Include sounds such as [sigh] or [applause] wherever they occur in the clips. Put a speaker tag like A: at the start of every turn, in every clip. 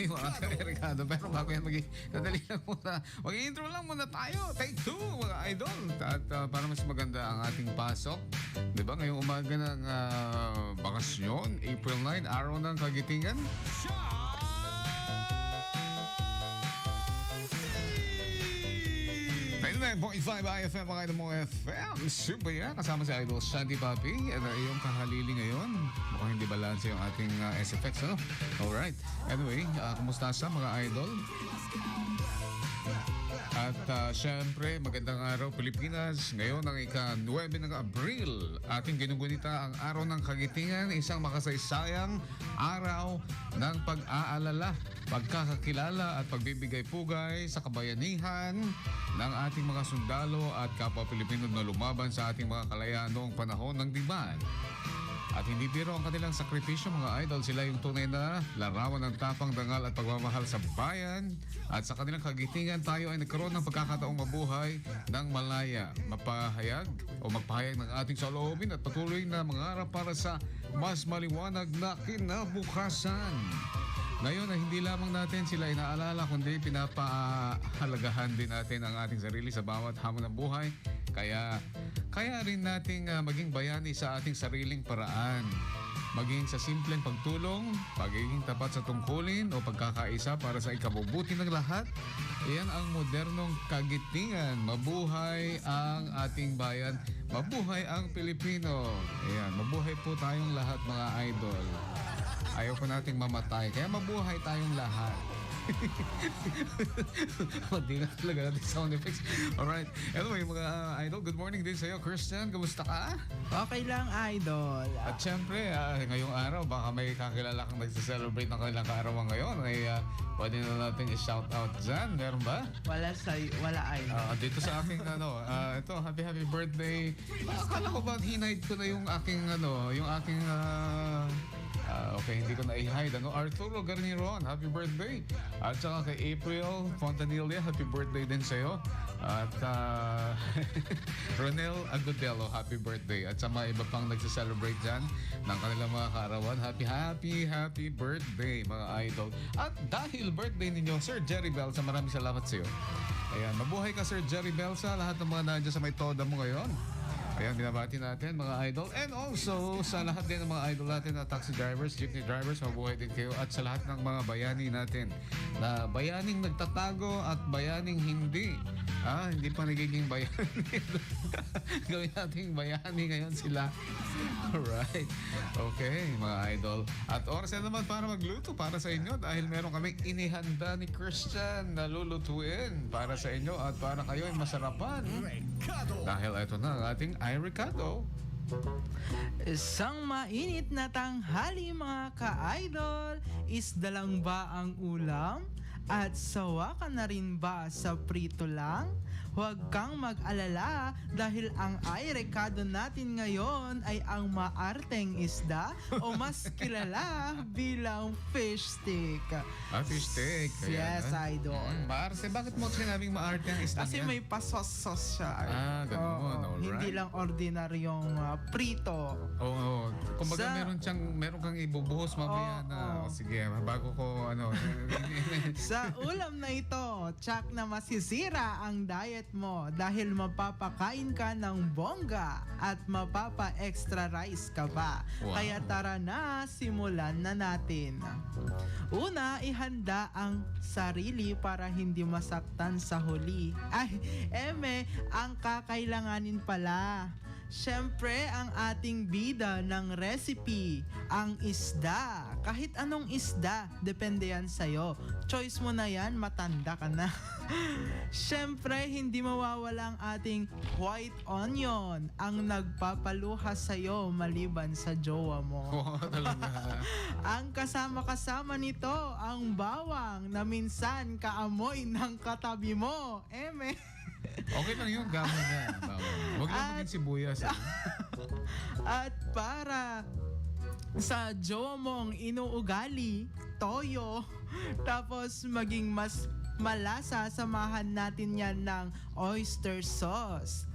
A: [laughs] yung ating Ricardo. Pero bago yan, mag nadali lang muna. Mag-intro lang muna tayo. Take two, mga idol. At uh, para mas maganda ang ating pasok. Di ba? Ngayong umaga ng uh, bakasyon, April 9, araw ng kagitingan. 99.5 IFM, mga mo FM. Super yan. Kasama si Idol Shanti Papi. At uh, iyong kahalili ngayon. Mukhang hindi balance yung ating uh, SFX, ano? Alright. Anyway, uh, kumusta sa mga idol? At uh, syempre, magandang araw Pilipinas. Ngayon ang ika-9 ng Abril, ating ginugunita ang araw ng kagitingan, isang makasaysayang araw ng pag-aalala, pagkakakilala at pagbibigay pugay sa kabayanihan ng ating mga sundalo at kapwa Pilipino na lumaban sa ating mga kalayaan noong panahon ng digmaan. At hindi biro ang kanilang sakripisyo mga idol. Sila yung tunay na larawan ng tapang dangal at pagmamahal sa bayan. At sa kanilang kagitingan tayo ay nagkaroon ng pagkakataong mabuhay ng malaya, mapahayag o magpahayag ng ating saloobin at patuloy na mangarap para sa mas maliwanag na kinabukasan. Ngayon na hindi lamang natin sila inaalala kundi pinapahalagahan din natin ang ating sarili sa bawat hamon ng buhay. Kaya kaya rin nating ah, maging bayani sa ating sariling paraan. Maging sa simpleng pagtulong, pagiging tapat sa tungkulin o pagkakaisa para sa ikabubuti ng lahat. Iyan ang modernong kagitingan. Mabuhay ang ating bayan. Mabuhay ang Pilipino. Ayan, mabuhay po tayong lahat mga idol. Ayaw po nating mamatay. Kaya mabuhay tayong lahat. [laughs] Hindi na talaga natin sound effects. Alright. Anyway, mga uh, idol, good morning din sa'yo. Christian, kamusta ka?
B: Okay lang, idol.
A: At syempre, ah, ngayong araw, baka may kakilala kang nagsa-celebrate ng kanilang kaarawan ngayon. Ay, ah, pwede na natin i-shout out dyan. Meron ba?
B: Wala sa wala idol.
A: Ah, dito sa aking ano, ah, ito, happy happy birthday. Ah, Akala ko ba hinide ko na yung aking ano, yung aking ah, ah, okay, hindi ko na i-hide. Ano, Arturo Garniron, happy birthday. At saka kay April Fontanilla, happy birthday din sa'yo. At uh, [laughs] Ronel Agudelo, happy birthday. At sa mga iba pang nagsa-celebrate dyan ng kanilang mga kaarawan, happy, happy, happy birthday mga idol. At dahil birthday ninyo, Sir Jerry Belsa, maraming salamat sa iyo. Ayan, mabuhay ka Sir Jerry Belsa, lahat ng mga nandiyan sa may toda mo ngayon. Ayan, binabati natin mga idol. And also, sa lahat din ng mga idol natin na taxi drivers, jeepney drivers, mabuhay din kayo. At sa lahat ng mga bayani natin na bayaning nagtatago at bayaning hindi. Ah, hindi pa nagiging bayani. [laughs] Gawin nating bayani ngayon sila. Alright. Okay, mga idol. At oras na naman para magluto para sa inyo dahil meron kaming inihanda ni Christian na lulutuin para sa inyo at para kayo ay masarapan. Dahil ito na ang ating iRicado.
B: Isang mainit na tanghali mga ka-idol. Isda lang ba ang ulam? At sawa ka na rin ba sa prito lang? Huwag kang mag-alala dahil ang iRecado natin ngayon ay ang maarteng isda o mas [laughs] kilala bilang fish stick.
A: Ah, fish steak. Ayan,
B: Yes,
A: ah.
B: idol.
A: Mm, Marce, bakit mo sinabing maarte ang isda
B: Kasi
A: niya?
B: may pasos-sos siya.
A: Ah, ganun.
B: Oo,
A: Alright.
B: Hindi lang ordinaryong ah, prito.
A: Oo. Oh, Kumbaga
B: Sa-
A: meron siyang meron kang ibubuhos mamaya
B: Oo,
A: na
B: oo.
A: sige, bago ko ano. [laughs] [laughs]
B: Sa ulam na ito, tsak na masisira ang diet mo dahil mapapakain ka ng bongga at mapapa-extra rice ka pa.
A: Wow.
B: Kaya tara na, simulan na natin. Una, ihanda ang sarili para hindi masaktan sa huli. Ay, eme, ang kakailanganin pala. Siyempre, ang ating bida ng recipe, ang isda. Kahit anong isda, depende yan sa'yo. Choice mo na yan, matanda ka na. [laughs] Siyempre, hindi mawawala ang ating white onion, ang nagpapaluha sa'yo maliban sa jowa mo. [laughs]
A: Oo, talaga. [laughs]
B: Ang kasama-kasama nito, ang bawang na minsan kaamoy ng katabi mo. Eme.
A: Okay lang yun, gamon na. Bawal. Huwag lang
B: At-
A: maging sibuyas. eh. [laughs]
B: At para sa jowa mong inuugali, toyo, [laughs] tapos maging mas malasa, samahan natin yan ng oyster sauce.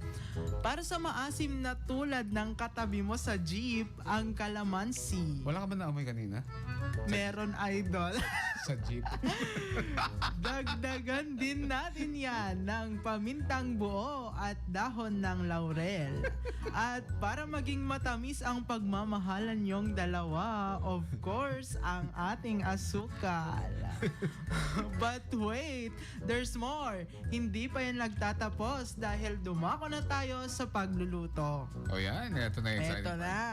B: Para sa maasim na tulad ng katabi mo sa jeep, ang kalamansi.
A: Wala ka ba naamoy kanina?
B: Meron idol.
A: Sa jeep? [laughs]
B: Dagdagan din natin yan ng pamintang buo at dahon ng laurel. At para maging matamis ang pagmamahalan yung dalawa, of course, ang ating asukal. But wait, there's more. Hindi pa yan nagtatapos dahil dumako na tayo sa pagluluto.
A: O yan, ito na yung exciting.
B: na.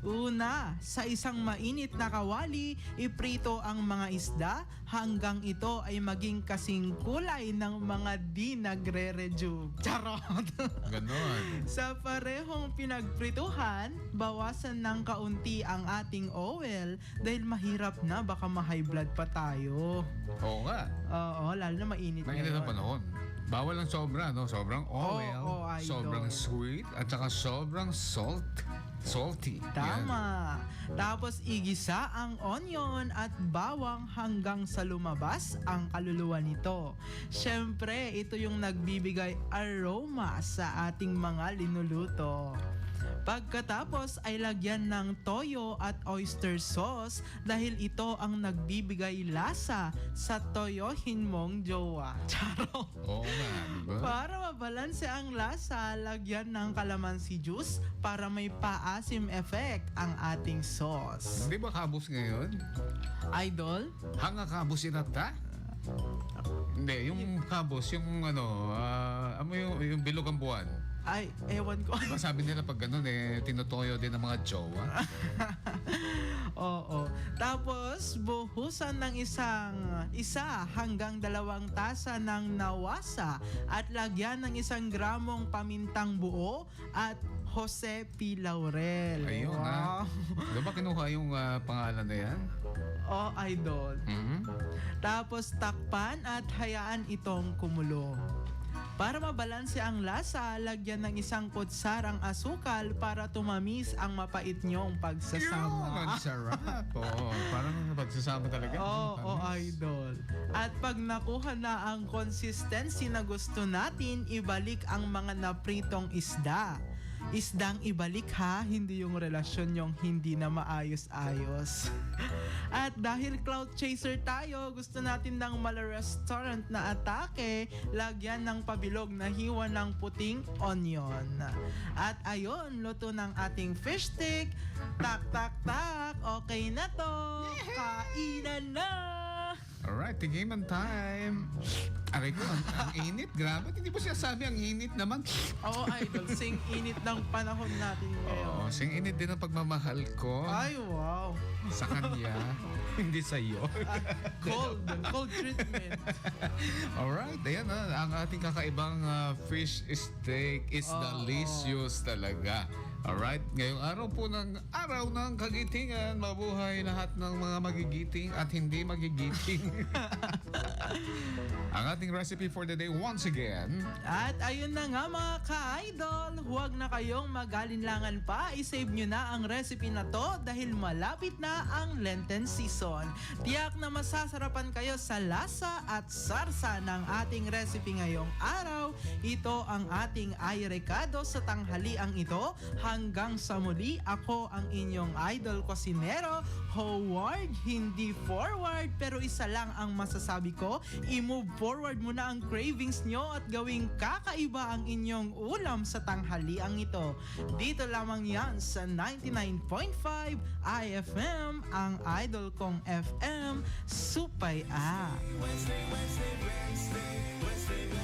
B: Una, sa isang mainit na kawali, iprito ang mga isda hanggang ito ay maging kasing kulay ng mga di nagre-rejuve. Charot! [laughs]
A: Ganon.
B: sa parehong pinagprituhan, bawasan ng kaunti ang ating oil dahil mahirap na baka ma-high blood pa tayo.
A: Oo nga.
B: Oo, lalo na mainit
A: Mainit ang panahon. Bawal ang sobra, no? Sobrang oil,
B: Oo, idol.
A: sobrang sweet, at saka sobrang salt, salty. Yan.
B: Tama. Tapos igisa ang onion at bawang hanggang sa lumabas ang kaluluwa nito. Siyempre, ito yung nagbibigay aroma sa ating mga linuluto. Pagkatapos ay lagyan ng toyo at oyster sauce dahil ito ang nagbibigay lasa sa toyohin mong jowa. [laughs] Charo!
A: Oo nga, di ba?
B: Para mabalanse ang lasa, lagyan ng calamansi juice para may paasim effect ang ating sauce.
A: Hindi ba kabos ngayon?
B: Idol?
A: Hanga kabos inata? Hindi, yung kabos, yung ano, ah, ano yung, yung bilog ang buwan.
B: Ay, ewan ko.
A: Diba sabi nila pag ganun eh, tinutoyo din ng mga jowa. [laughs]
B: Oo. Tapos, buhusan ng isang isa hanggang dalawang tasa ng nawasa at lagyan ng isang gramong pamintang buo at Jose P. Laurel.
A: Ayun
B: wow.
A: ah. Di ba kinuha yung ah, pangalan na yan?
B: Oh, idol.
A: Mhm.
B: Tapos takpan at hayaan itong kumulo. Para mabalanse ang lasa, lagyan ng isang kutsarang asukal para tumamis ang mapait niyong
A: Yun,
B: pagsasama.
A: ang sarap. Oo, parang pagsasama talaga.
B: Oo, oh,
A: Tamis.
B: idol. At pag nakuha na ang consistency na gusto natin, ibalik ang mga napritong isda. Isdang ibalik ha, hindi yung relasyon yung hindi na maayos-ayos. [laughs] At dahil cloud chaser tayo, gusto natin ng mala restaurant na atake, lagyan ng pabilog na hiwa ng puting onion. At ayun, luto ng ating fish stick. Tak, tak, tak. Okay na to. [laughs] Kainan na.
A: Alright, tigiman time. Aray ko, ang, ang init. Grabe, hindi po siya sabi ang init naman.
B: Oo, idol. Sing init ng panahon natin
A: Oo,
B: ngayon.
A: sing init din ang pagmamahal ko
B: Ay, wow.
A: sa kanya. [laughs] hindi sa iyo. [laughs]
B: Cold. Cold treatment.
A: Alright, ayan na. Ang ating kakaibang ah, fish steak is
B: Oo.
A: delicious talaga. Alright, ngayong araw po ng araw ng kagitingan, mabuhay lahat ng mga magigiting at hindi magigiting. [laughs] Ang ating recipe for the day once again,
B: At ayun na nga mga ka-idol, huwag na kayong magalinlangan pa. I-save nyo na ang recipe na to dahil malapit na ang Lenten season. Tiyak na masasarapan kayo sa lasa at sarsa ng ating recipe ngayong araw. Ito ang ating ay recado sa tanghaliang ito. Hanggang sa muli, ako ang inyong idol kosinero, Howard, hindi forward. Pero isa lang ang masasabi ko, i-move forward mo na ang cravings nyo at gawing kakaiba ang inyong ulam sa tanghaliang ito. Dito lamang yan sa 99.5 IFM, ang idol kong FM, Supay A.
C: Wednesday, Wednesday, Wednesday, Wednesday.